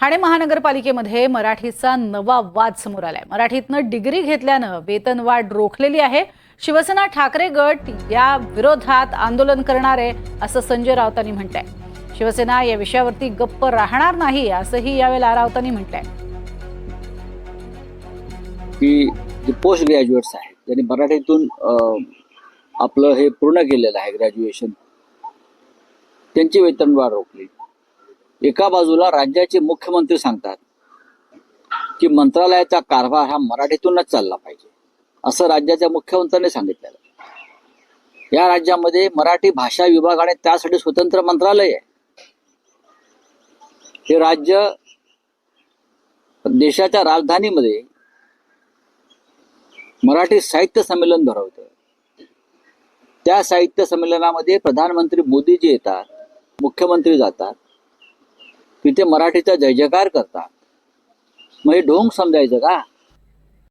ठाणे महानगरपालिकेमध्ये मराठीचा नवा वाद समोर आलाय. मराठीतनं डिग्री घेतल्यानं वेतनवाढ रोखलेली आहे. शिवसेना ठाकरे गट या विरोधात आंदोलन करणार आहे असं संजय राऊतांनी म्हटलंय. शिवसेना या विषयावरती गप्प राहणार नाही असंही यावेळेला राऊतांनी म्हटलंय. की जे पोस्ट ग्रॅज्युएट्स आहेत त्यांनी मराठीतून आपलं हे पूर्ण केलेलं आहे ग्रॅज्युएशन त्यांची वेतनवाढ रोखली. एका बाजूला राज्याचे मुख्यमंत्री सांगतात की मंत्रालयाचा कारभार हा मराठीतूनच चालला पाहिजे असं राज्याच्या मुख्यमंत्र्यांनी सांगितलेलं या राज्यामध्ये मराठी भाषा विभाग आणि त्यासाठी स्वतंत्र मंत्रालय आहे. हे राज्य देशाच्या राजधानीमध्ये मराठी साहित्य संमेलन भरवतं. त्या साहित्य संमेलनामध्ये प्रधानमंत्री मोदीजी येतात मुख्यमंत्री जातात. तिथे मराठीचा जय जयकार करतात. मग हे ढोंग समजायचं का?